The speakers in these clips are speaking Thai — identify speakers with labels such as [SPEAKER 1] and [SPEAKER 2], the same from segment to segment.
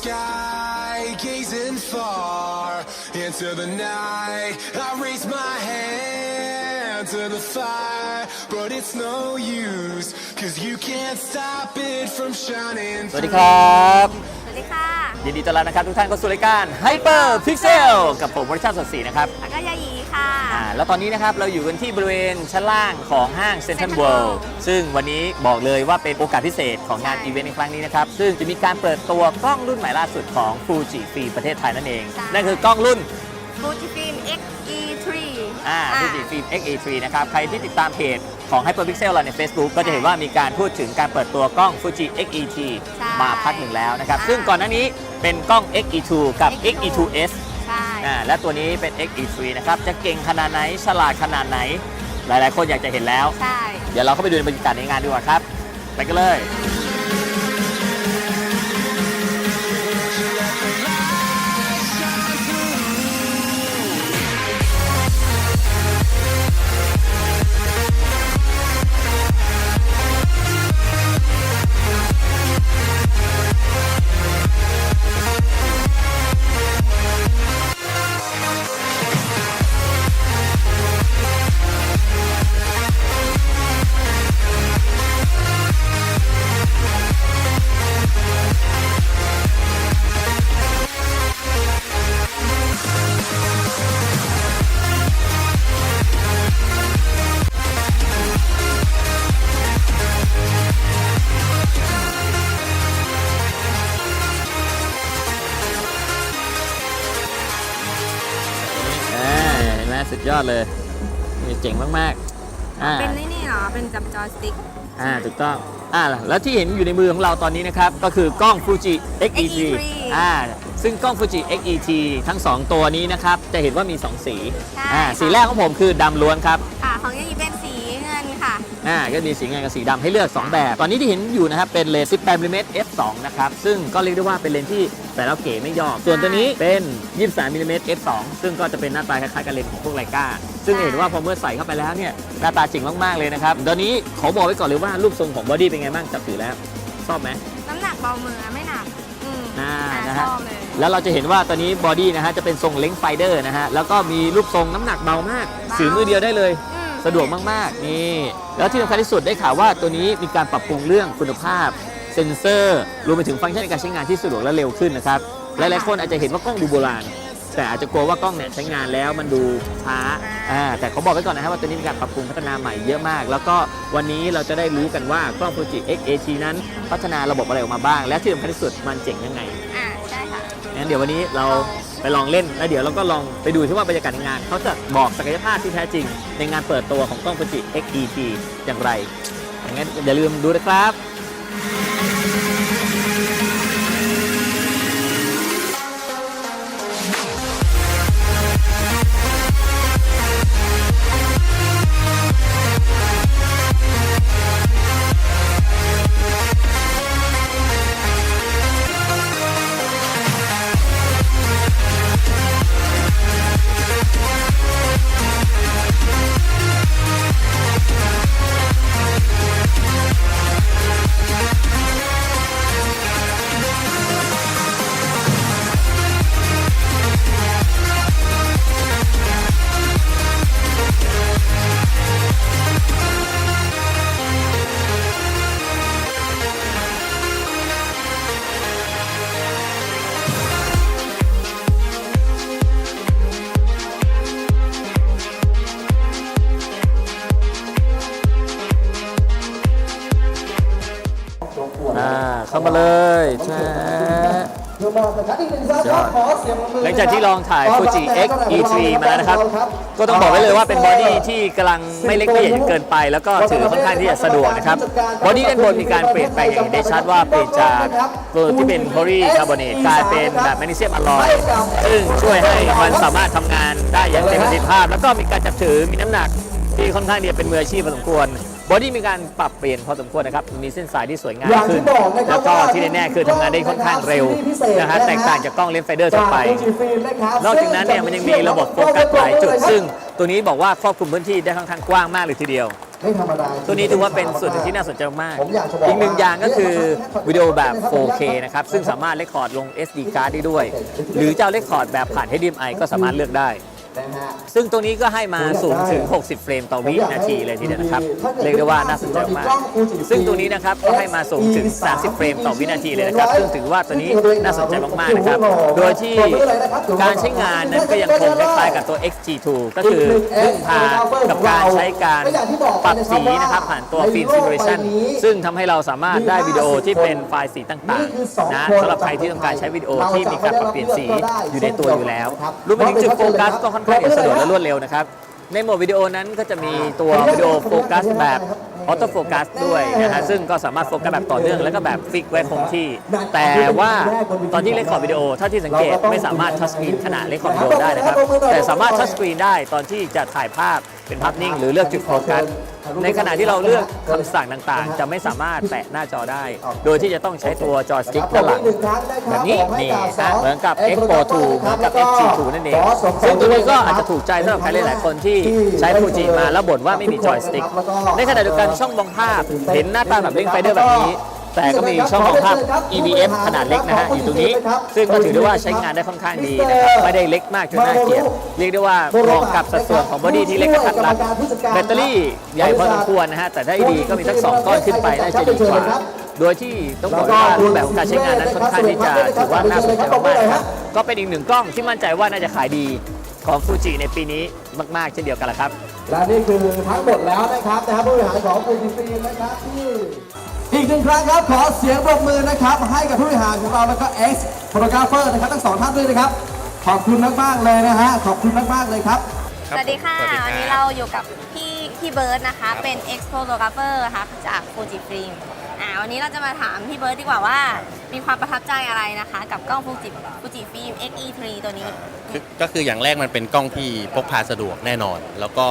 [SPEAKER 1] sky, gazing far into the night. I raise my hand to the fire, but it's no use, cause you can't stop it from shining
[SPEAKER 2] สวัสดีครับ
[SPEAKER 3] สวัสดีค่ะ
[SPEAKER 2] ยินดีต้อนรับนะครับทุกท่านเข้าสู่รายการ Hyper Pixel กับผมวรชาติสดศรีนะครับ
[SPEAKER 3] แล้วก็ยายีค่ะ
[SPEAKER 2] อ่า แล้วตอนนี้นะครับเราอยู่กันที่บริเวณชั้นล่างของห้าง Central
[SPEAKER 3] Central
[SPEAKER 2] World
[SPEAKER 3] World
[SPEAKER 2] ซึ่งวันนี้บอกเลยว่าเป็นโอกาสพิเศษของงาน
[SPEAKER 3] ใช่
[SPEAKER 2] อีเวนต์ในครั้งนี้นะครับ ซึ่งจะมีการเปิดตัวกล้องรุ่นใหม่ล่าสุดของ Fuji Film ประเทศไทยนั่นเอง
[SPEAKER 3] ใช่
[SPEAKER 2] นั่นคือกล้องรุ่น
[SPEAKER 3] ฟูจิฟิล์ม XE3
[SPEAKER 2] อ่า Fuji Film X-A3 นะครับ ใครที่ติดตามเพจของ Hyperpixel เราใน Facebook ก็จะเห็นว่ามีการพูดถึงการเปิดตัวกล้อง Fuji X-E3
[SPEAKER 3] ใช่
[SPEAKER 2] มาพักหนึ่งแล้วนะครับ
[SPEAKER 3] อ่า
[SPEAKER 2] ซึ่งก่อนหน้านี้เป็นกล้อง X-E2 กับ
[SPEAKER 3] XE2
[SPEAKER 2] X-E2S
[SPEAKER 3] ใช่
[SPEAKER 2] อ่าและตัวนี้เป็น X-E3 นะครับ จะเก่งขนาดไหนฉลาดขนาดไหน หลายๆ คนอยากจะเห็นแล้ว
[SPEAKER 3] ใช่
[SPEAKER 2] เดี๋ยวเราเข้าไปดูในบรรยากาศในงานดีกว่าครับ ไปกันเลย เป็
[SPEAKER 3] นนี่นี่เหรอเป็นจับจอยสติ๊ก
[SPEAKER 2] อ่าถูกต้องอ่าแล้วที่เห็นอยู่ในมือของเราตอนนี้นะครับ ก็คือกล้อง Fuji X-E3
[SPEAKER 3] X-E3
[SPEAKER 2] อ่าซึ่งกล้อง Fuji X-E3 ทั้ง 2 ตัวนี้นะครับ จะเห็นว่ามี 2 สี
[SPEAKER 3] ใช่
[SPEAKER 2] อ่า
[SPEAKER 3] ค่ะ
[SPEAKER 2] สีแรกของผมคือดำล้วนครับ
[SPEAKER 3] อ่า
[SPEAKER 2] ก็มีสีเงินกับสีดำให้เลือก 2 แบบ ตอนนี้ที่เห็นอยู่นะครับเป็นเลนส์18มิลลิเมตร f2 นะครับซึ่งก็เรียกได้ว่าเป็นเลนส์ที่ใส่แล้วเก๋ไม่ยอกส่วนตัวนี้เป็น23มิลลิเมตร f2 ซึ่งก็จะเป็นหน้าตาคล้ายๆกับเลนส์ของพวกไลกาซึ่งเห็นว่าพอเมื่อใส่เข้าไปแล้วเนี่ยหน้าตาเจ๋งมากๆเลยนะครับตอนนี้ขอบอกไว้ก่อนเลยว่ารูปทรงของบอดี้เป็นไงบ้างจับถือแล้วชอบไหม
[SPEAKER 3] น้ำหนักเบามือไม่หนักอืม
[SPEAKER 2] อ่า
[SPEAKER 3] อ่า
[SPEAKER 2] นะ
[SPEAKER 3] ช
[SPEAKER 2] ฮะ
[SPEAKER 3] อบเลย
[SPEAKER 2] แล้วเราจะเห็นว่าตอนนี้บอดี้นะฮะจะเป็นทรงเล้งไฟเดอร์นะฮะแล้วก็มีรูปทรงน้ำหนักเบามากถือมือเดียวได้เลย
[SPEAKER 3] อืม
[SPEAKER 2] สะดวกมากๆนี่แล้วที่สำคัญที่สุดได้ข่าวว่าตัวนี้มีการปรับปรุงเรื่องคุณภาพ เซ็นเซอร์รวมไปถึงฟังก์ชันในการใช้งานที่สะดวกและเร็วขึ้นนะครับหลายๆคนอาจจะเห็นว่ากล้องดูโบราณ แต่อาจจะกลัวว่ากล้องเนี่ยใช้งานแล้วมันดูช้าอ่าแต่เขาบอกไว้ก่อนนะครับว่าตัวนี้มีการปรับปรุงพัฒนาใหม่เยอะมาก แล้วก็วันนี้เราจะได้รู้กันว่ากล้อง Fuji X-A3 นั้น พัฒนาระบบอะไรออกมาบ้าง และที่สำคัญที่สุดมันเจ๋งยังไง
[SPEAKER 3] อ่าใช่ค่ะ
[SPEAKER 2] งั้นเดี๋ยววันนี้เรา ไปลองเล่นแล้วเดี๋ยวเราก็ลองไปดูที่ว่าบรรยากาศในงาน เขาจะบอกศักยภาพที่แท้จริง ในงานเปิดตัวของกล้อง Fuji X-E3 อย่างไรอย่างนั้นอย่าลื
[SPEAKER 4] มดูนะครับ
[SPEAKER 2] หลังจากที่ลองถ่าย Fuji X-E3 มาแล้วนะครับ ก็ต้องบอกไว้เลยว่าเป็นบอดี้ที่กำลังไม่เล็กไม่ใหญ่จนเกินไป แล้วก็ถือค่อนข้างที่จะสะดวกนะครับ บอดี้ด้านบนมีการเปลี่ยนแปลงอย่างเห็นได้ชัดว่าเปลี่ยนจากตัวที่เป็นโพลีคาร์บอเนตกลายเป็นแบบแมกนีเซียมอลลอย ซึ่งช่วยให้มันสามารถทำงานได้อย่างเต็มประสิทธิภาพ แล้วก็มีการจับถือมีน้ำหนักที่ค่อนข้างที่จะเป็นมืออาชีพพอสมควร บอดี้มีการปรับเปลี่ยนพอสมควรนะครับ มีเส้นสายที่สวยงาม
[SPEAKER 4] อย่าง
[SPEAKER 2] ขึ้
[SPEAKER 4] ที่
[SPEAKER 2] น
[SPEAKER 4] บอกนะครับ
[SPEAKER 2] แล้วก็
[SPEAKER 4] ว่า
[SPEAKER 2] ที่แน่ๆคือทำงานได้ค่อนข้างเร็วนะฮะ แตกต่างจากกล้องเลนส์ไฟเดอร์ทั่วไป นอกจากนั้นเนี่ยมันยังมีระบบโฟกัสหลายจุด ซึ่งตัวนี้บอกว่าครอบคลุมพื้นที่ได้ค่อนข้างกว้างมากเลยทีเดียว
[SPEAKER 4] ไม่ธรรมดา
[SPEAKER 2] ตัวนี้ถือว่าเป็นส่วนหนึ่งที่น่าสนใจมาก
[SPEAKER 4] ผมอยากจะบอก
[SPEAKER 2] อีกหนึ่งอย่างก็คือวิดีโอแบบ
[SPEAKER 4] นะครับ
[SPEAKER 2] 4K นะครับ ซึ่งสามารถเลคคอร์ดลง SD card ได้ด้วย หรือจะเอาเลคคอร์ดแบบผ่าน HDMI ก็สามารถเลือกได้
[SPEAKER 4] นะฮะ
[SPEAKER 2] ซึ่งตรงนี้ก็ให้มาสูงถึง 60 เฟรมต่อวินาทีเลยทีเดียวนะครับ เรียกได้ว่าน่าสนใจมาก ซึ่งตัวนี้นะครับก็ให้มาสูงถึง 30 เฟรมต่อวินาทีเลยนะครับ ซึ่งถือว่าตัวนี้น่าสนใจมากๆนะครับ โดยที่การใช้งานนั้นก็ยังคงคล้ายๆกับตัว XG2 ก็คือพึ่งพากับการใช้การปรับสีนะครับผ่านตัวฟิล์มซิมูเลชันซึ่งทำให้เราสามารถได้วิดีโอที่เป็นไฟล์สีต่างๆนะสำหรับใครที่ต้องการใช้วิดีโอที่มีการปรับเปลี่ยนสีอยู่ในตัวอยู่แล้วรวมไปถึงจุดโฟกัสก็ค่อนข้างจะสะดวกและรวดเร็วนะครับ ในโหมดวิดีโอนั้นก็จะมีตัววิดีโอโฟกัสแบบออโต้โฟกัสด้วยนะฮะซึ่งก็สามารถโฟกัสแบบต่อเนื่องแล้วก็แบบฟิกไว้คงที่ แต่ว่าตอนที่เล่นคอร์ดวิดีโอถ้าที่สังเกตไม่สามารถทัชสกรีนขณะเล่นคอร์ดวิดีโอได้นะครับ แต่สามารถทัชสกรีนได้ตอนที่จะถ่ายภาพเป็นภาพนิ่ง หรือเลือกจุดโฟกัส ในขณะที่เราเลือกคำสั่งต่างๆ จะไม่สามารถแตะหน้าจอได้ โดยที่จะต้องใช้ตัวจอยสติ๊กด้านหลังแบบนี้นี่ฮะเหมือนกับ Expo 2เหมือนกับ XG2 นั่นเอง ซึ่งตัวนี้ก็อาจจะถูกใจสำหรับใครหลายๆคนที่ใช้ Fuji มาแล้วบ่นว่าไม่มีจอยสติ๊กในขณะเดียวกันช่องมองภาพเห็นหน้าตาแบบลิงไฟเดอร์แบบนี้ แต่ก็มีช่องมองภาพ EVF ขนาดเล็กนะฮะอยู่ตรงนี้ ซึ่งก็ถือได้ว่าใช้งานได้ค่อนข้างดีนะครับ ไม่ได้เล็กมากจนน่าเกลียด เรียกได้ว่าเหมาะกับสัดส่วนของบอดี้ที่เล็กกระทัดรัดแบตเตอรี่ใหญ่พอสมควรนะฮะ แต่ถ้าให้ดีก็มีสักสองก้อนขึ้นไปน่าจะดีกว่า โดยที่ต้องบอกว่ารูปแบบของการใช้งานนั้นค่อนข้างที่จะถือว่าน่าสนใจมากๆนะครับ ก็เป็นอีกหนึ่งกล้องที่มั่นใจว่าน่าจะขายดีของฟูจิในปีนี้มากๆเช่นเดียวกันละครับ
[SPEAKER 4] และนี่คือทั้งหมดแล้วนะครับนะครับผู้บริหารของฟูจิฟิล์มนะครับที่ อีกหนึ่งครั้งครับขอเสียงปรบมือนะครับ ให้กับผู้บริหารของเราแล้วก็ X Photographer นะครับทั้งสองท่านด้วยนะครับ ขอบคุณมากๆเลยนะฮะขอบคุณมากๆเลยครับ
[SPEAKER 3] สวัสดีค่ะ
[SPEAKER 5] สวัสดีครับ
[SPEAKER 3] วันนี้เราอยู่กับพี่พี่เบิร์ดนะคะ เป็น ex photographer นะคะจากฟูจิฟิล์มอ่าวันนี้เราจะมาถามพี่เบิร์ดดีกว่าว่า มีความประทับใจอะไรนะคะ กับกล้องฟูจิฟูจิฟิล์ม XE3 ตัวนี้
[SPEAKER 5] คือก็คืออย่างแรกมันเป็นกล้องที่พกพาสะดวกแน่นอน แล้วก็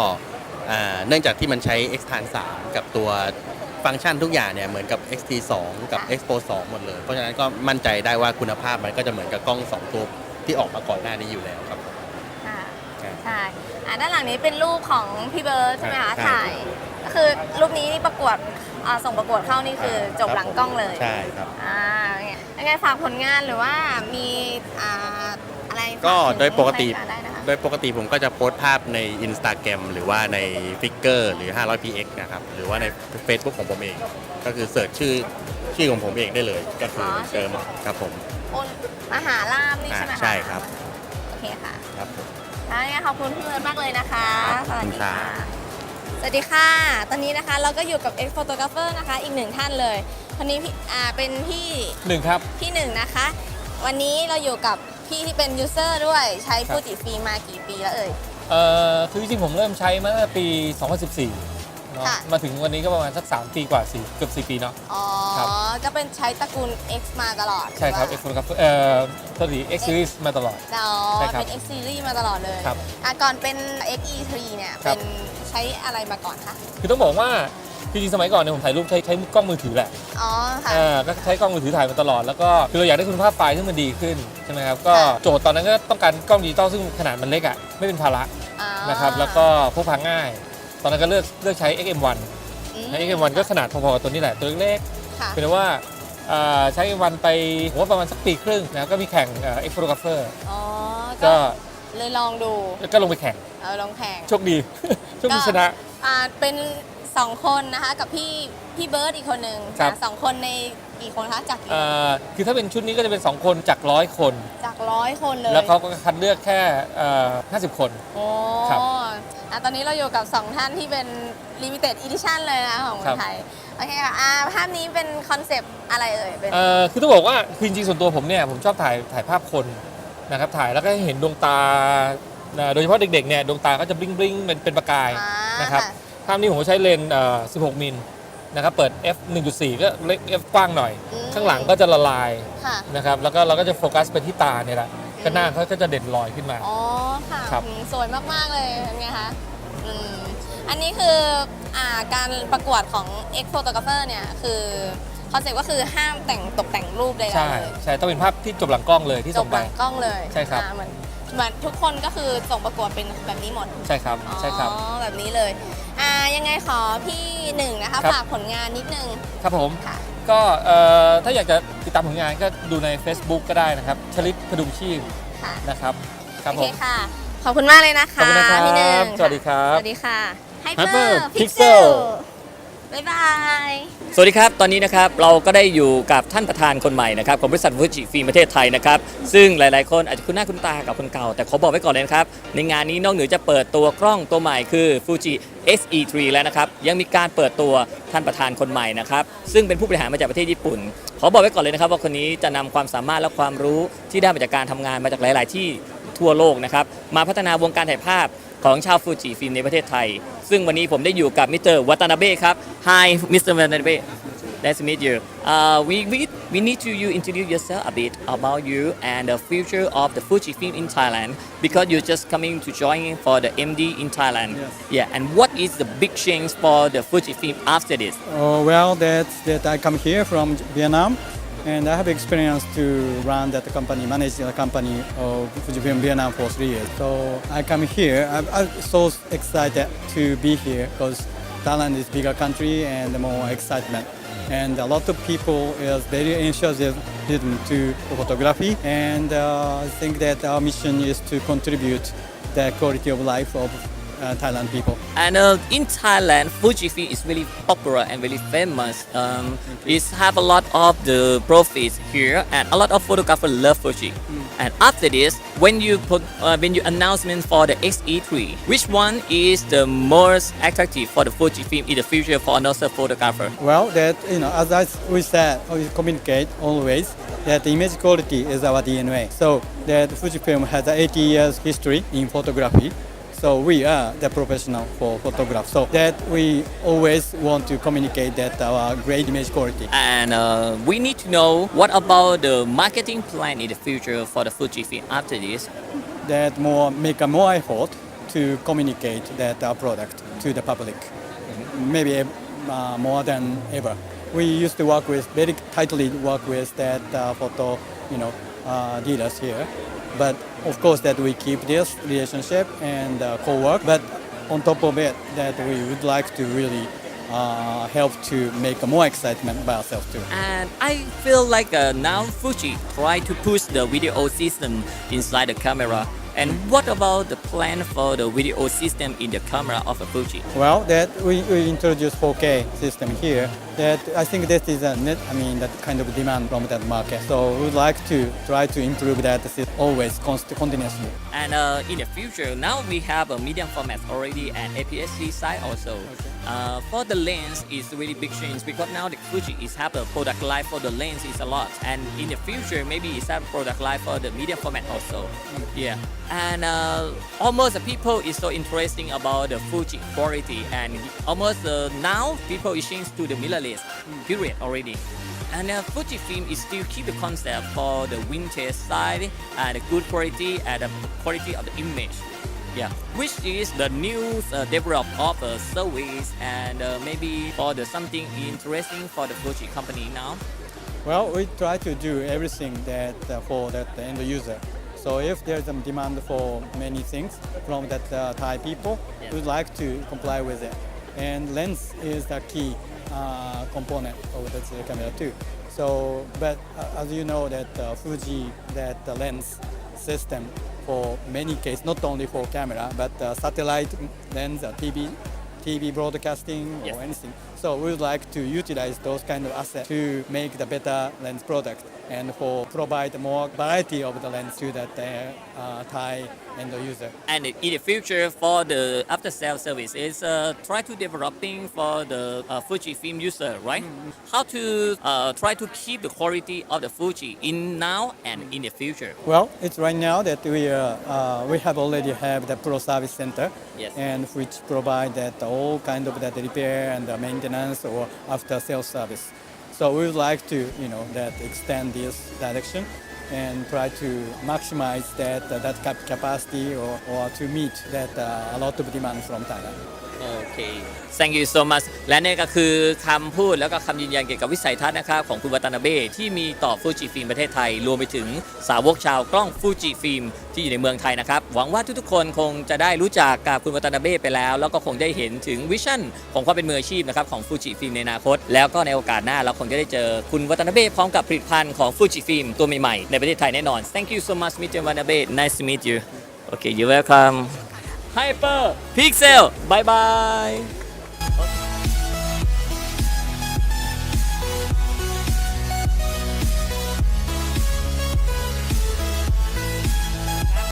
[SPEAKER 5] อ่าเนื่องจากที่มันใช้ X t 3กับตัว ฟังก์ชันทุกอย่างเนี่ยเหมือนกับ XT2 กับ
[SPEAKER 3] ค่ะ
[SPEAKER 5] Expo 2 หมดเลย เพราะฉะนั้นก็มั่นใจได้ว่าคุณภาพมันก็จะเหมือนกับกล้อง 2 ตัวที่ออกมาก่อนหน้านี้อยู่แล้วครับ
[SPEAKER 3] ค่ะ
[SPEAKER 5] ครับ
[SPEAKER 3] ใช่อ่าด้านหลังนี้เป็นรูปของพี่เบิร์ดใช่ไหมคะ
[SPEAKER 5] ใช่
[SPEAKER 3] ถ่ายก็คือรูปนี้นี่ประกวดอ่าส่งประกวดเข้านี่คือจบหลังกล้องเลย
[SPEAKER 5] ใช่ครับ
[SPEAKER 3] อ่าเนี่ยยังไงฝากผลงานหรือว่ามีอ่าอะไรฝา
[SPEAKER 5] ก็
[SPEAKER 3] ถึง
[SPEAKER 5] โดยปกติ
[SPEAKER 3] แฟนๆได้นะคะ
[SPEAKER 5] โดยปกติผมก็จะโพสต์ภาพใน Instagram หรือว่าในฟิกเกอร์หรือ 500px นะครับ หรือว่าใน Facebook ของผมเอง ก็คือเสิร์ชชื่อชื่อของผมเองได้เลย ก็คืออ
[SPEAKER 3] อ
[SPEAKER 5] เจอมาครับผม
[SPEAKER 3] อ้นมหาลามนี่ใช่ไหม
[SPEAKER 5] อ่า
[SPEAKER 3] คะ
[SPEAKER 5] ใช่ครับ
[SPEAKER 3] โอเคค่ะ
[SPEAKER 5] ครับผม
[SPEAKER 3] แล้วยังไงขอบคุณพี่เบิร์ดมากเลยนะคะส
[SPEAKER 5] ขอบ
[SPEAKER 3] วัส
[SPEAKER 5] คุณ
[SPEAKER 3] ดี
[SPEAKER 5] ครั
[SPEAKER 3] ค่ะ
[SPEAKER 5] บ
[SPEAKER 3] สวัสดีค่ะ ตอนนี้นะคะเราก็อยู่กับ ex photographer นะคะ อีกหนึ่งท่านเลยคนนี้พี่อ่าเป็นพี่
[SPEAKER 6] หนึ่งครับ
[SPEAKER 3] พี่หนึ่งนะคะ วันนี้เราอยู่กับ พี่ที่เป็น user ด้วยใช้
[SPEAKER 6] ครับ
[SPEAKER 3] ฟูจิฟิล์มมากี่ปีแล้วเอ่ย
[SPEAKER 6] เอ่อคือจริงๆผมเริ่มใช้มาตั้งแต่ปี 2014เนาะ
[SPEAKER 3] ค่ะ
[SPEAKER 6] มาถึงวันนี้ก็ประมาณสัก 3 ปีกว่า4เกือบ 4 ปีเนาะ
[SPEAKER 3] อ๋อ
[SPEAKER 6] ครับ
[SPEAKER 3] ก็เป็นใช้ตระกูล X มาตลอด
[SPEAKER 6] ใช่ครับ
[SPEAKER 3] ห
[SPEAKER 6] X
[SPEAKER 3] อว่า
[SPEAKER 6] Photographer เอ่อตัวดี X Series มาตลอด
[SPEAKER 3] อ๋อ
[SPEAKER 6] ใช่ครับ
[SPEAKER 3] เป็น X series มาตลอดเลย
[SPEAKER 6] ครับ
[SPEAKER 3] อะก่อนเป็น XE3 เนี่ย
[SPEAKER 6] ครั
[SPEAKER 3] เป็
[SPEAKER 6] บ
[SPEAKER 3] นใช้อะไรมาก่อนคะ
[SPEAKER 6] คือต้องบอกว่า คือจริงๆสมัยก่อนเนี่ยผมถ่ายรูปใช้ใช้กล้องมือถือแหละ
[SPEAKER 3] อ๋อค่ะ
[SPEAKER 6] อ่าก็ใช้กล้องมือถือถ่ายมาตลอด แล้วก็คือเราอยากได้คุณภาพไฟล์ที่มันดีขึ้นใช่ไหมครับก็
[SPEAKER 3] ค่ะ
[SPEAKER 6] โจทย์ตอนนั้นก็ต้องการกล้องดิจิตอลซึ่งขนาดมันเล็กอะไม่เป็นภาระ
[SPEAKER 3] อ่า
[SPEAKER 6] นะครับแล้วก็พกพาง่าย ตอนนั้นก็เลือกเลือกใช้ XM1
[SPEAKER 3] อืม
[SPEAKER 6] ใช้ XM1 ก็ขนาดพอๆกับตัวนี้แหละตัวเล็กๆ
[SPEAKER 3] ค่ะ
[SPEAKER 6] เป็นว่าอ่าใช้วันไปผมว่าประมาณสักปีครึ่งนะก็มีแข่งเอ็กโฟโตกราฟเฟอร์
[SPEAKER 3] อ๋อ
[SPEAKER 6] ก็
[SPEAKER 3] ก็เลยลองดู
[SPEAKER 6] ก็ลงไปแข่ง
[SPEAKER 3] เอาลองแข่ง
[SPEAKER 6] โชคดี โชคดีชนะ
[SPEAKER 3] อ่า เป็น สองคนนะคะกับพี่พี่เบิร์ดอีกคนหนึ่ง
[SPEAKER 6] ครับ
[SPEAKER 3] นะสองคนในกี่คนคะจากกี่
[SPEAKER 6] อ่าคือถ้าเป็นชุดนี้ก็จะเป็น 2 คนจากร้อยคน
[SPEAKER 3] จากร้อยคนเลย
[SPEAKER 6] แล้วเขาก็คัดเลือกแค่เอ่อ50 คน
[SPEAKER 3] โอ้
[SPEAKER 6] ครับ
[SPEAKER 3] อะตอนนี้เราอยู่กับ 2 ท่านที่เป็น limited edition เลยนะของค
[SPEAKER 6] ครั
[SPEAKER 3] น
[SPEAKER 6] บ
[SPEAKER 3] ไทย โอเคค่ะอ่าภาพนี้เป็นคอนเซปต์อะไรเอ่ยเป็น
[SPEAKER 6] เอ่อคือต้องบอกว่าคือจริงๆส่วนตัวผมเนี่ยผมชอบถ่ายถ่ายภาพคนนะครับถ่ายแล้วก็เห็นดวงตานะโดยเฉพาะเด็กๆเนี่ยดวงตาก็จะบลิงบลิงๆเป็นเป็นประกาย
[SPEAKER 3] อ่าน
[SPEAKER 6] นะครับ
[SPEAKER 3] ค่ะ
[SPEAKER 6] ภาพนี้ผมก็ใช้เลนส์เอ่อ16 มิลนะครับ เปิด f 1.4 ก็เล็ก f กว้างหน่อย
[SPEAKER 3] อืม
[SPEAKER 6] ข้างหลังก็จะละลาย
[SPEAKER 3] ค่ะ
[SPEAKER 6] นะครับ แล้วก็เราก็จะโฟกัสไปที่ตาเนี่ยแหละ ก็หน้าเขาก็จะเด่นลอยขึ้นมา
[SPEAKER 3] อ๋อค่ะ
[SPEAKER 6] ครับ
[SPEAKER 3] อืมสวยมาก ๆ เลยเป็นไงคะอืมอันนี้คืออ่าการประกวดของ X photographer เนี่ย คือคอนเซ็ปต์ก็คือห้ามแต่งตกแต่งรูปเลย
[SPEAKER 6] ใช่
[SPEAKER 3] เลย
[SPEAKER 6] ใช่ ต้องเป็นภาพที่จบหลังกล้องเลยที่
[SPEAKER 3] จ
[SPEAKER 6] ส่
[SPEAKER 3] บ
[SPEAKER 6] ง
[SPEAKER 3] ห
[SPEAKER 6] ไป
[SPEAKER 3] ลังกล้องเลย
[SPEAKER 6] ใช่ครับ
[SPEAKER 3] อ่าเหมือน เหมือนทุกคนก็คือส่งประกวดเป็นแบบนี้หมด
[SPEAKER 6] ใช่ครับใช่ครับ
[SPEAKER 3] อ๋อแบบนี้เลยอ่ายังไงขอพี่หนึ่งนะคะ
[SPEAKER 6] ครับ
[SPEAKER 3] ฝากผลงานนิดนึง
[SPEAKER 6] ครับผม
[SPEAKER 3] ค่ะ
[SPEAKER 6] ก็เอ่อถ้าอยากจะติดตามผลงานก็ดูใน Facebook ก็ได้นะครับ ชลิตพดุงชีพ
[SPEAKER 3] ค่ะ
[SPEAKER 6] นะครับครับ
[SPEAKER 3] โอ
[SPEAKER 6] ผ
[SPEAKER 3] เค
[SPEAKER 6] ม
[SPEAKER 3] ค่ะ ขอบคุณมากเลยนะคะ
[SPEAKER 6] ขอบคุณนะครับ
[SPEAKER 3] พี่หนึ่ง
[SPEAKER 6] สวัสดีครับ
[SPEAKER 3] สวัสดีค่ะ
[SPEAKER 6] Hyper
[SPEAKER 3] Hyper
[SPEAKER 6] Pixel
[SPEAKER 3] บ๊ายบาย
[SPEAKER 2] สวัสดีครับ ตอนนี้นะครับเราก็ได้อยู่กับท่านประธานคนใหม่นะครับของบริษัทฟูจิฟิล์มประเทศไทยนะครับ ซึ่งหลายๆ คนอาจจะคุ้นหน้าคุ้นตากับคนเก่า แต่ขอบอกไว้ก่อนเลยนะครับ ในงานนี้นอกเหนือจะเปิดตัวกล้องตัวใหม่คือ Fuji SE3 แล้วนะครับ ยังมีการเปิดตัวท่านประธานคนใหม่นะครับ ซึ่งเป็นผู้บริหารมาจากประเทศญี่ปุ่น ขอบอกไว้ก่อนเลยนะครับว่าคนนี้จะนำความสามารถและความรู้ที่ได้มาจากการทำงานมาจากหลาย ๆ ที่ทั่วโลกนะครับมาพัฒนาวงการถ่ายภาพ ของชาวฟูจิฟิล์มในประเทศไทย ซึ่งวันนี้ผมได้อยู่กับมิสเตอร์วัตนาเบะครับ Hi Mr. Watanabe Nice to meet you uh, we, we, we need to you introduce yourself a bit about you and the future of the Fujifilm in Thailand because you're just coming to join for the MD in Thailand
[SPEAKER 7] Yes.
[SPEAKER 2] yeah and what is the big change for the Fujifilm after this
[SPEAKER 7] Oh, well, that's that I come here from Vietnam, and I have experience to run that company, manage the company of Fujifilm Vietnam for three years. So I come here. I'm, I'm so excited to be here because Thailand is bigger country and more excitement. And a lot of people is very enthusiasm to photography, and uh, I think that our mission is to contribute the quality of life of uh, Thailand people.
[SPEAKER 2] And uh, in Thailand, Fujifilm is really popular and really famous. Um, it have a lot of the profits here, and a lot of photographers love Fuji. And after this, when you put uh, when you announcement for the XE3, which one is the most attractive for the Fujifilm in the future for another photographer?
[SPEAKER 7] Well, that you know, as I, we said, we communicate always that the image quality is our DNA. So that Fujifilm has 80 years history in photography. So we are the professional for photograph. So that we always want to communicate that our great image quality.
[SPEAKER 2] And uh, we need to know what about the marketing plan in the future for the Fujifilm after this.
[SPEAKER 7] That more make a more effort to communicate that our product to the public. Maybe uh, more than ever. We used to work with very tightly work with that uh, photo, you know, uh, dealers here. But of course, that we keep this relationship and uh, co-work. But on top of it, that we would like to really uh, help to make more excitement by ourselves too.
[SPEAKER 2] And I feel like uh, now Fuji try to push the video system inside the camera. And what about the plan for the video system in the camera of a Fuji?
[SPEAKER 7] Well, that we, we introduced 4K system here. That I think that is a net, I mean, that kind of demand from that market. So we would like to try to improve that system always, const- continuously.
[SPEAKER 2] And uh, in the future, now we have a medium format already and APS-C side also. Uh, for the lens, is really big change because now the Fuji is have a product life for the lens is a lot, and in the future maybe it's have product life for the medium format also. Yeah, and uh, almost the people is so interesting about the Fuji quality, and almost uh, now people is changed to the mirrorless period already. And uh, Fujifilm is still keep the concept for the vintage side and the good quality and the quality of the image. Yeah, which is the new uh, develop of a service and uh, maybe for the something interesting for the Fuji company now.
[SPEAKER 7] Well, we try to do everything that uh, for that end user. So if there's a demand for many things from that uh, Thai people,
[SPEAKER 2] Yeah.
[SPEAKER 7] we'd like to comply with it. And lens is the key uh, component of that uh, camera too. So, but uh, as you know that uh, Fuji that uh, lens system for many cases, not only for camera, but uh, satellite lens, uh, TV, TV broadcasting
[SPEAKER 2] Yes.
[SPEAKER 7] or anything. So we would like to utilize those kind of assets to make the better lens product and for provide more variety of the lens to that uh, uh, Thai end user.
[SPEAKER 2] And in the future, for the after sales service, is uh, try to developing for the uh, Fuji film user, right? How to uh, try to keep the quality of the Fuji in now and in the future.
[SPEAKER 7] Well, it's right now that we uh, uh, we have already have the pro service center,
[SPEAKER 2] Yes.
[SPEAKER 7] and which provide that all kind of that repair and the maintenance or after sales service. So we would like to you know that extend this direction and try to maximize that that capacity or, or to meet that uh, a lot of demand from Thailand.
[SPEAKER 2] โอเค thank you so much และนี่ก็คือคำพูดแล้วก็คำยืนยันเกี่ยวกับวิสัยทัศน์นะครับของคุณวัตนาเบ้ที่มีต่อฟูจิฟิล์มประเทศไทย รวมไปถึงสาวกชาวกล้องฟูจิฟิล์มที่อยู่ในเมืองไทยนะครับ หวังว่าทุกๆคนคงจะได้รู้จักกับคุณวัตนาเบ้ไปแล้ว แล้วก็คงได้เห็นถึงวิชั่นของความเป็นมืออาชีพนะครับของฟูจิฟิล์มในอนาคต แล้วก็ในโอกาสหน้าเราคงจะได้เจอคุณวัตนาเบ้พร้อมกับผลิตภัณฑ์ของฟูจิฟิล์มตัวใหม่ๆในประเทศไทยแน่นอน thank you so much Mr. Watanabe nice to meet you okay you're welcome ไฮเปอร์พิกเซลบายบาย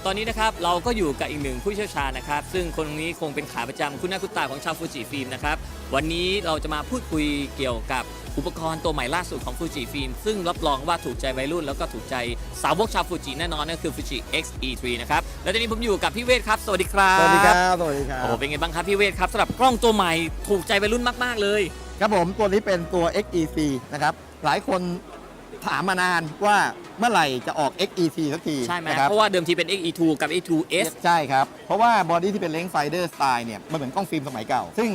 [SPEAKER 2] ตอนนี้นะครับเราก็อยู่กับอีกหนึ่งผู้เชี่ยวชาญนะครับ ซึ่งคนนี้คงเป็นขาประจำคุณหน้าคุณตาของชาวฟูจิฟิล์มนะครับ วันนี้เราจะมาพูดคุยเกี่ยวกับอุปกรณ์ตัวใหม่ล่าสุดของฟูจิฟิล์มซึ่งรับรองว่าถูกใจวัยรุ่นแล้วก็ถูกใจสาวกชาวฟูจิแน่นอนนั่นคือฟูจิ X-E3 นะครับ แล้วตอนนี้ผมอยู่กับพี่เวทครับ สวัสดีครับ
[SPEAKER 8] สวัสดีครับ สวัสดีครับ
[SPEAKER 2] โอ้โหเป็นไงบ้างครับพี่เวทครับสำหรับกล้องตัวใหม่ถูกใจวัยรุ่นมากๆเลย
[SPEAKER 8] ครับผมตัวนี้เป็นตัว XEC นะครับ หลายคนถามมานานว่าเมื่อไหร่จะออก XEC สักที
[SPEAKER 2] ใช่ไหม
[SPEAKER 8] นะครับ
[SPEAKER 2] เพราะว่าเดิมทีเป็น X-E2 กับ X-2S
[SPEAKER 8] ใช่ครับ เพราะว่าบอดี้ที่เป็นเลนส์ไฟเดอร์สไตล์เนี่ย มันเหมือนกล้องฟิล์มสมัยเก่า ซึ่ง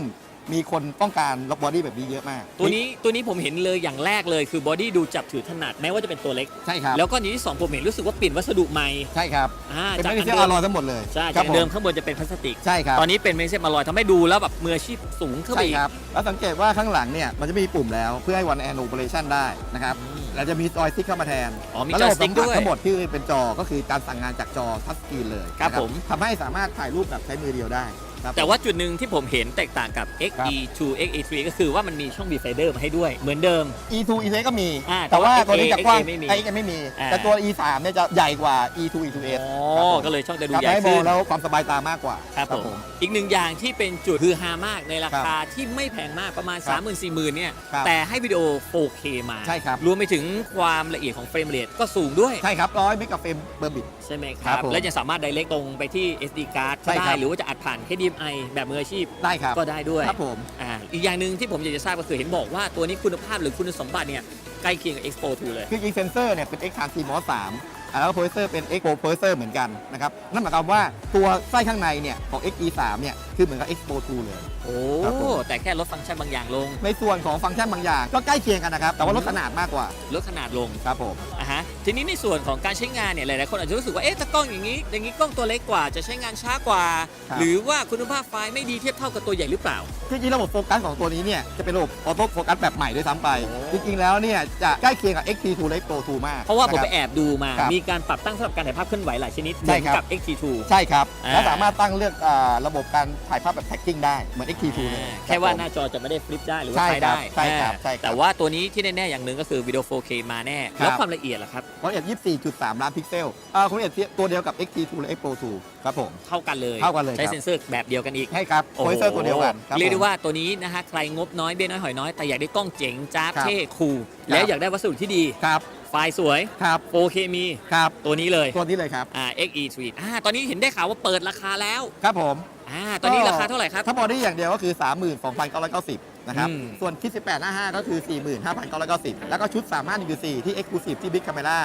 [SPEAKER 8] มีคนต้องการล็อกบอดี้แบบนี้เยอะมาก
[SPEAKER 2] ตัวนี้ตัวนี้ผมเห็นเลยอย่างแรกเลยคือบอดี้ดูจับถือถนัดแม้ว่าจะเป็นตัวเล็ก
[SPEAKER 8] ใช่ครับ
[SPEAKER 2] แล้วก็อย่างที่สองผมเห็นรู้สึกว่าเปลี่ยนวัสดุใหม่
[SPEAKER 8] ใช่ครับ
[SPEAKER 2] อ่า
[SPEAKER 8] เป็น
[SPEAKER 2] จาก
[SPEAKER 8] ไม่
[SPEAKER 2] อัน
[SPEAKER 8] ใช่
[SPEAKER 2] เดิ
[SPEAKER 8] อามรอยทั้งหมดเลย
[SPEAKER 2] ใช่
[SPEAKER 8] ครั
[SPEAKER 2] จาก
[SPEAKER 8] ผม
[SPEAKER 2] เดิมข้างบนจะเป็นพลาสติก
[SPEAKER 8] ใช่ครับ
[SPEAKER 2] ตอนนี้เป็นเมเซมอลอยทำให้ดูแล้วแบบมืออาชีพสูงขึ้นไป
[SPEAKER 8] ใช่
[SPEAKER 2] อีก
[SPEAKER 8] ครับ แล้วสังเกตว่าข้างหลังเนี่ยมันจะมีปุ่มแล้วเพื่อให้วันแอนโอเปอเรชันได้นะครับแล้วจะมีจอยสติ๊กเข้ามาแทน
[SPEAKER 2] อ๋อมี
[SPEAKER 8] แล้ว
[SPEAKER 2] จ
[SPEAKER 8] ระ
[SPEAKER 2] อบยสติ๊ก
[SPEAKER 8] สัมผั
[SPEAKER 2] ด้วย
[SPEAKER 8] ทั้งหมดที่เป็นจอก็คือการสั่งงานจากจอทัชสกรีนเลย
[SPEAKER 2] ครับ
[SPEAKER 8] นะ
[SPEAKER 2] ผม
[SPEAKER 8] ทำให้สามารถถ่ายรูปแบบใช้มือเดียวได้ ครับ
[SPEAKER 2] แต่ว่าจุดหนึ่งที่ผมเห็นแตกต่างกับ XE2 XE3 ก็คือว่ามันมีช่อง viewfinder มาให้ด้วย เหมือนเดิม
[SPEAKER 8] E2 E3 ก็มี
[SPEAKER 2] อ่า
[SPEAKER 8] แต่ว่า
[SPEAKER 2] แต่ว่า
[SPEAKER 8] ตัวนี้จะกว้าง
[SPEAKER 2] XA ไม่มี
[SPEAKER 8] ไอ้ XA ไม่มี
[SPEAKER 2] อ่า
[SPEAKER 8] แต่ตัว E3 เนี่ยจะใหญ่กว่า E2 E2S
[SPEAKER 2] อ๋
[SPEAKER 8] ครับ
[SPEAKER 2] อ
[SPEAKER 8] ผม
[SPEAKER 2] ก็เลยช่องจะดู
[SPEAKER 8] ทำ
[SPEAKER 2] ใหญ่
[SPEAKER 8] ให้ม
[SPEAKER 2] ขึ้
[SPEAKER 8] อง
[SPEAKER 2] น
[SPEAKER 8] แล้วความสบายตามากกว่า
[SPEAKER 2] ครับผมอีกหนึ่งอย่างที่เป็นจุดฮือฮามากในราคาที่ไม่แพงมากประมาณ
[SPEAKER 8] ครับ
[SPEAKER 2] 3 0 0 0 0 4 0 0 0 เนี่ย
[SPEAKER 8] ครับ
[SPEAKER 2] แต่ให้วิดีโอ 4K มา
[SPEAKER 8] ใช่ครับ
[SPEAKER 2] รวมไปถึงความละเอียดของเฟรมเรทก็สูงด้วย
[SPEAKER 8] ใช่ครับร้อยเมกะเฟรมเบอร์บิต
[SPEAKER 2] ใช่ไหมค
[SPEAKER 8] ครั
[SPEAKER 2] รั
[SPEAKER 8] บบผม
[SPEAKER 2] และยังสามารถ direct ตรงไปที่ SD card
[SPEAKER 8] ใช่
[SPEAKER 2] ก็
[SPEAKER 8] ครั
[SPEAKER 2] ได้
[SPEAKER 8] บ
[SPEAKER 2] หรือว่าจะอัดผ่าน HDMI แบบมืออาชีพ
[SPEAKER 8] ได้ครับ
[SPEAKER 2] ก็ได้ด้วย
[SPEAKER 8] ครับผม
[SPEAKER 2] อ่าอีกอย่างหนึ่งที่ผมอยากจะทราบก็คือเห็นบอกว่าตัวนี้คุณภาพหรือคุณสมบัติเนี่ยใกล้เคียงกับ Expo 2เลย
[SPEAKER 8] คือจริงเซนเซอร์เนี่ยเป็น X t r a n s i m o s 3แล้วโปรเซอร์เป็น X Pro Processor เหมือนกันนะครับนั่นหมายความว่าตัวไส้ข้างในเนี่ยของ XE3 เนี่ยคือเหมือนกับ X Pro 2เลย
[SPEAKER 2] โอ้
[SPEAKER 8] ครับผม
[SPEAKER 2] แต่แค่ลดฟังก์ชันบางอย่างลง
[SPEAKER 8] ในส่วนของฟังก์ชันบางอย่าง ก็ใกล้เคียงกันนะครับ แต่ว่าลดขนาดมากกว่า
[SPEAKER 2] ลดขนาดลง
[SPEAKER 8] ครับผม
[SPEAKER 2] อะฮะทีนี้ในส่วนของการใช้งานเนี่ยหลายๆคนอาจจะรู้สึกว่าเอ๊ะถ้ากล้องอย่างนี้ อย่างนี้กล้องตัวเล็กกว่าจะใช้งานช้ากว่า
[SPEAKER 8] ครับ
[SPEAKER 2] หรือว่าคุณภาพไฟล์ไม่ดีเทียบเท่ากับตัวใหญ่หรือเปล่า
[SPEAKER 8] จริงๆระบบโฟกัสของตัวนี้เนี่ยจะเป็นระบบออโต้โฟกัสแบบใหม่ด้วยซ้ำไป
[SPEAKER 2] โอ้
[SPEAKER 8] จริงๆแล้วเนี่ยจะใกล้เคียงกับ XT2 และ Pro 2 มาก
[SPEAKER 2] เพราะว่าผม
[SPEAKER 8] นค
[SPEAKER 2] ไป
[SPEAKER 8] บ
[SPEAKER 2] แอบดูมา
[SPEAKER 8] ครับ
[SPEAKER 2] มีการปรับตั้งสำหรับการถ่ายภาพเคลื่อนไหวหลายชนิดเห
[SPEAKER 8] ใช่
[SPEAKER 2] มือน
[SPEAKER 8] ครับ
[SPEAKER 2] กับ XT2
[SPEAKER 8] ใช่ครับ
[SPEAKER 2] อ่า
[SPEAKER 8] และสามารถตั้งเลือกอ่าระบบการถ่ายภาพแบบแท็กกิ้งได้เหมือน XT2 เลย
[SPEAKER 2] อ่าแค่ว่า
[SPEAKER 8] รับผม
[SPEAKER 2] หน้าจอจะไม่ได้ฟลิปได้หรือว่า
[SPEAKER 8] ใช่
[SPEAKER 2] ใช้
[SPEAKER 8] ครับ
[SPEAKER 2] ได้
[SPEAKER 8] ใช่ครับ
[SPEAKER 2] อ่า
[SPEAKER 8] ใช่ครับ
[SPEAKER 2] แต่ว่าตัวนี้ที่แน่ๆอย่างหนึ่งก็คือวิดีโอ 4K มาแน่
[SPEAKER 8] ครับ
[SPEAKER 2] แล้วความละเอียดล่ะครับ
[SPEAKER 8] ความละเอียด 24.3 ล้านพิกเซลอ่าความละเอียดตัวเดียวกับ XT2 และ X Pro 2ครับผม
[SPEAKER 2] เท่ากันเลย
[SPEAKER 8] เท่ากันเลย
[SPEAKER 2] ใช้
[SPEAKER 8] ครับ
[SPEAKER 2] เซนเซอร์แบบเดียวกันอีก
[SPEAKER 8] ให้ครับโปรเซอร์ตัวเดียวกันคบ
[SPEAKER 2] เรียกได้
[SPEAKER 8] ผม
[SPEAKER 2] ว่าตัวนี้นะฮะใครงบน้อยเบี้ยน้อยหอยน้อยแต่อยากได้กล้องเจ๋งจ้าบ
[SPEAKER 8] ครับ
[SPEAKER 2] เท่คูล
[SPEAKER 8] ครับ
[SPEAKER 2] แล้วอยากได้วัสดุที่ดี
[SPEAKER 8] ครับ
[SPEAKER 2] ไฟล์สวย
[SPEAKER 8] ครับ
[SPEAKER 2] 4K มี
[SPEAKER 8] ครับ
[SPEAKER 2] ตัวนี้เลย
[SPEAKER 8] ตัวนี้เลยครับ
[SPEAKER 2] อ่า XE3 อ่าตอนนี้เห็นได้ข่าวว่าเปิดราคาแล้ว
[SPEAKER 8] ครับผม
[SPEAKER 2] อ่าตอนนี้ราคาเท่าไหร่ครับ
[SPEAKER 8] ถ้าบอดี้อย่างเดียวก็คือ 32,990 นะครับ
[SPEAKER 2] อืม
[SPEAKER 8] ส่วนคิด 18 หน้า 5 ก็คือ 45,990 แล้วก็ชุด 3 5 1 4ที่ Exclusive ที่ Big Camera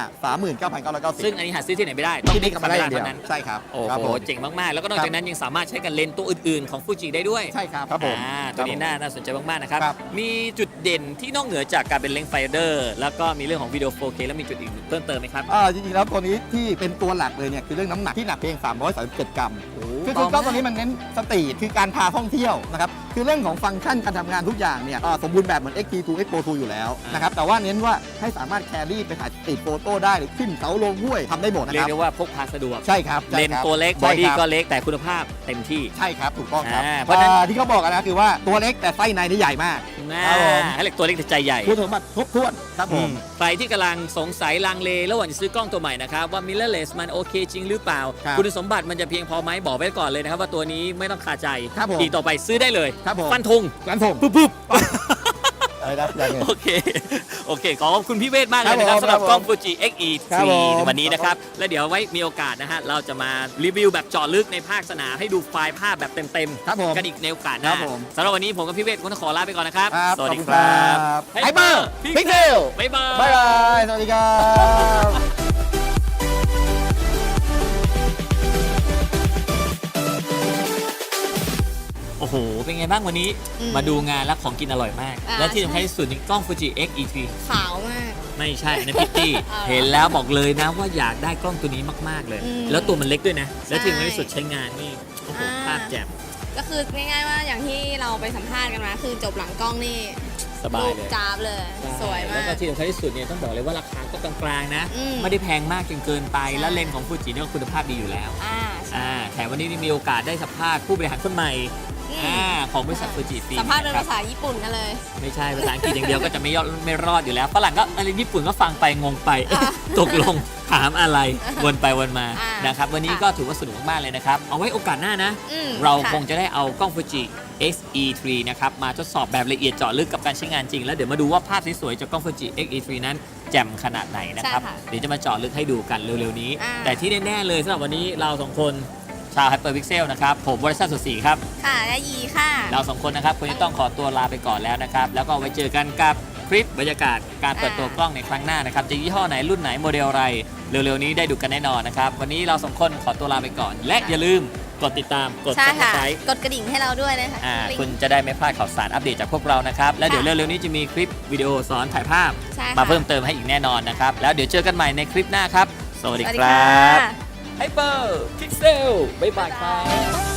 [SPEAKER 8] 39,990
[SPEAKER 2] ซึ่งอันนี้หาซื้อที่ไหนไม่ได้ ต้อง
[SPEAKER 8] ที่
[SPEAKER 2] บิ๊
[SPEAKER 8] Big
[SPEAKER 2] กคาเม
[SPEAKER 8] Camera
[SPEAKER 2] รา
[SPEAKER 8] อย่างเดียว
[SPEAKER 2] เท่านั้น
[SPEAKER 8] ใช่ครับ
[SPEAKER 2] โอ้
[SPEAKER 8] ครับ
[SPEAKER 2] โห
[SPEAKER 8] ผม
[SPEAKER 2] เจ๋งมาก ๆ แล้วก็นอก
[SPEAKER 8] ครับ
[SPEAKER 2] จากนั้นยังสามารถใช้กับเลนส์ตัวอื่น ๆ ของฟูจิได้ด้วย
[SPEAKER 8] ใช่ครับครับผม
[SPEAKER 2] อ่าตัวนี้น่าน่าสนใจมาก ๆ นะครับ
[SPEAKER 8] ครับ
[SPEAKER 2] มีจุดเด่นที่นอกเหนือจากการเป็นเลนส์ไฟเดอร์ แล้วก็มีเรื่องของวิดีโอ 4K แล้วมีจุดอื่นเพิ่มเติมไหมครับ
[SPEAKER 8] อ่าจริงๆ แล้วตัวนี้ที่เป็นตัวหลักเลยเนี่ย คือเรื่องน้ำหนักที่หนักเพียง 337 กรัม คือคือกล้องตัวนี้มันเน้นสตรีทคือการพาท่องเที่ยวนะครับ คือเรื่องของฟังก์ชันการทำงานทุกอย่างเนี่ยอ่าสมบูรณ์แบบเหมือน XT2 X Pro 2อยู่แล้วนะครับแต่ว่าเน้นว่าให้สามารถแครี่ไปถ่ายสตรีทโฟโต้ได้หรือขึ้นเขาลงห้วยทำได้หมดนะ
[SPEAKER 2] เรี
[SPEAKER 8] ค
[SPEAKER 2] ยก
[SPEAKER 8] รับ
[SPEAKER 2] ได้ว่าพกพาสะดวก
[SPEAKER 8] ใช่ครับใช่
[SPEAKER 2] เลน
[SPEAKER 8] ครับ
[SPEAKER 2] ส์ตัวเล็กบ
[SPEAKER 8] ใช่
[SPEAKER 2] อดี้
[SPEAKER 8] ครับ
[SPEAKER 2] ก็เล็กแต่คุณภาพเต็มที่
[SPEAKER 8] ใช่ครับถูกต้องครับ
[SPEAKER 2] อ่าเพราะฉะนั้น
[SPEAKER 8] อ่าที่เขาบอกกันนะคือว่าตัวเล็กแต่ไส้ในนี่ใหญ่มาก
[SPEAKER 2] นะครับ
[SPEAKER 8] ผม
[SPEAKER 2] ให้เล็กตัวเล็กแต่ใจใหญ่
[SPEAKER 8] คุณสมบัติครบถ้วนครับผม
[SPEAKER 2] ใครที่กำลังสงสัยลังเลระหว่างจะซื้อกล้องตัวใหม่นะครับ ว่า mirrorless มันโอเคจริงหรือเปล่า
[SPEAKER 8] ครับ
[SPEAKER 2] คุณสมบัติมันจะเพียงพอไหมบอกไว้ก่อนเลยนะครับ ว่าตัวนี้ไม่ต้องคาใจ
[SPEAKER 8] ครับผม
[SPEAKER 2] อีกต่อไปซื้อได้เลย
[SPEAKER 8] ครับผม
[SPEAKER 2] ฟันธง
[SPEAKER 8] กันผม
[SPEAKER 2] ปุ๊บปุ๊บ
[SPEAKER 8] อะไรนะอย่างเงี้ย
[SPEAKER 2] โอเค โอเค ขอบคุณพี่เวทมากเลยนะค
[SPEAKER 8] ครั
[SPEAKER 2] รับบ
[SPEAKER 8] ผม
[SPEAKER 2] สำหรับ
[SPEAKER 8] ครับผม
[SPEAKER 2] กล้อง Fuji X-E
[SPEAKER 8] ครับผม
[SPEAKER 2] 3ในวันนี้นะครับ แล้วเดี๋ยวไว้มีโอกาสนะฮะ เราจะมารีวิวแบบเจาะลึกในภาคสนามให้ดูไฟล์ภาพแบบเต็ม
[SPEAKER 8] ครับผม
[SPEAKER 2] ๆ กันอีกในโอกาสหน้า
[SPEAKER 8] ครับผม
[SPEAKER 2] สำหรับวันนี้ผมกับพี่เวทคงต้องขอลาไปก่อนนะครับ
[SPEAKER 8] ครับ
[SPEAKER 2] สวัสดี
[SPEAKER 8] ขอบ
[SPEAKER 2] ค
[SPEAKER 8] ณ
[SPEAKER 2] รับ
[SPEAKER 8] ไฮเปอร์พิกเซล
[SPEAKER 2] บ๊ายบาย
[SPEAKER 8] บ๊ายบาย สวัสดีครับ
[SPEAKER 2] อโอ้โห เป็นไงบ้างวันนี้
[SPEAKER 3] อืม
[SPEAKER 2] มาดูงานแล้วของกินอร่อยมาก
[SPEAKER 3] อ่า
[SPEAKER 2] และที่สำคัญที่สุดนี่กล้อง Fuji X E3
[SPEAKER 3] ขาวมาก
[SPEAKER 2] ไม่ใช่นะพิตตี้
[SPEAKER 3] เอาเหรอ
[SPEAKER 2] เห็นแล้วบอกเลยนะว่าอยากได้กล้องตัวนี้มาก ๆ เลย
[SPEAKER 3] อืม
[SPEAKER 2] แล้วตัวมันเล็กด้วยนะ และที่สำคัญ
[SPEAKER 3] ใช่
[SPEAKER 2] ที่สุดใช้งานนี่โอ้โห
[SPEAKER 3] อ่า
[SPEAKER 2] ภาพแจ่ม
[SPEAKER 3] ก็คือง่ายๆว่าอย่างที่เราไปสัมภาษณ์กันมา คือจบหลังกล้องนี่
[SPEAKER 2] สบายเลย
[SPEAKER 3] รูปจ้าบเลย สวยมา
[SPEAKER 2] แล้ว
[SPEAKER 3] ก
[SPEAKER 2] ก็ที่สำคัญที่สุดเนี่ยต้องบอกเลยว่าราคาก็กลางๆนะ
[SPEAKER 3] อืม
[SPEAKER 2] ไม่ได้แพงมากจนเกินไป
[SPEAKER 3] ใช่
[SPEAKER 2] แล้วเลนส์ของฟูจิเนี่ยก็คุณภาพดีอยู่แล้ว
[SPEAKER 3] อ่าใช่
[SPEAKER 2] อ่าแถมวันนี้นี่มีโอกาสได้สัมภาษณ์ผู้บริหารคนใหม่
[SPEAKER 3] อืม
[SPEAKER 2] อ่าของบริษัทฟูจิฟิล์ม
[SPEAKER 3] สัมภาษณ์เป็น
[SPEAKER 2] นะครั
[SPEAKER 3] ภา
[SPEAKER 2] บ
[SPEAKER 3] ษาญี่ปุ่นกันเลย
[SPEAKER 2] ไม่ใช่ภาษาอังกฤษอย่างเดียวก็จะไม่ยอดไม่รอดอยู่แล้วฝรั่งก็อะไรญี่ปุ่นก็ฟังไปงงไปเอ๊ะ
[SPEAKER 3] อะ
[SPEAKER 2] ตกลงถามอะไรวนไปวนมา
[SPEAKER 3] อะ
[SPEAKER 2] นะครับวันนี้
[SPEAKER 3] ค่ะ
[SPEAKER 2] ก็ถือว่าสนุกมากๆเลยนะครับ เอาไว้โอกาสหน้านะ
[SPEAKER 3] อืม
[SPEAKER 2] เรา
[SPEAKER 3] ค่ะ
[SPEAKER 2] คงจะได้เอากล้องฟูจิ X-E3 นะครับมาทดสอบแบบละเอียดเจาะลึกกับการใช้งานจริง แล้วเดี๋ยวมาดูว่าภาพสวยๆจากกล้องฟูจิ X-E3 นั้นแจ่มขนาดไหนนะครับ
[SPEAKER 3] ใช่ค่ะ
[SPEAKER 2] เดี๋ยวจะมาเจาะลึกให้ดูกันเร็วๆนี้
[SPEAKER 3] อ่า
[SPEAKER 2] แต่ที่แน่ๆเลยสำหรับวันนี้เราสองคน ชาว Hyperpixel นะครับ ผมวรชัดสุดศรีครับ
[SPEAKER 3] ค่ะและยีค่ะ
[SPEAKER 2] เราสองคนนะครับคงจะต้องขอตัวลาไปก่อนแล้วนะครับ แล้วก็ไว้เจอกันกับคลิปบรรยากาศการเปิดตัวกล้องในครั้งหน้านะครับจะยี่ห้อไหนรุ่นไหนโมเดลอะไร เร็วๆนี้ได้ดูกันแน่นอนนะครับ วันนี้เราสองคนขอตัวลาไปก่อน และอย่าลืมกดติดตามกด
[SPEAKER 3] ใช่ค่ะ
[SPEAKER 2] subscribe
[SPEAKER 3] กดกระดิ่งให้เราด้วยนะคะ
[SPEAKER 2] อ่า
[SPEAKER 3] ลิงก์
[SPEAKER 2] คุณจะได้ไม่พลาดข่าวสารอัปเดตจากพวกเรานะครับ แล้วเดี๋ยว
[SPEAKER 3] ค่ะ
[SPEAKER 2] เร็วๆนี้จะมีคลิปวิดีโอสอนถ่ายภาพ
[SPEAKER 3] ใช่ค่ะ
[SPEAKER 2] มาเพิ่มเติมให้อีกแน่นอนนะครับ แล้วเดี๋ยวเจอกันใหม่ในคลิปหน้าครับ สวัสดี
[SPEAKER 3] สวัส
[SPEAKER 2] ค
[SPEAKER 3] ดี
[SPEAKER 2] รั
[SPEAKER 3] ค่ะ
[SPEAKER 2] บ ไฮเปอร์พิกเซลบ๊ายบายครับ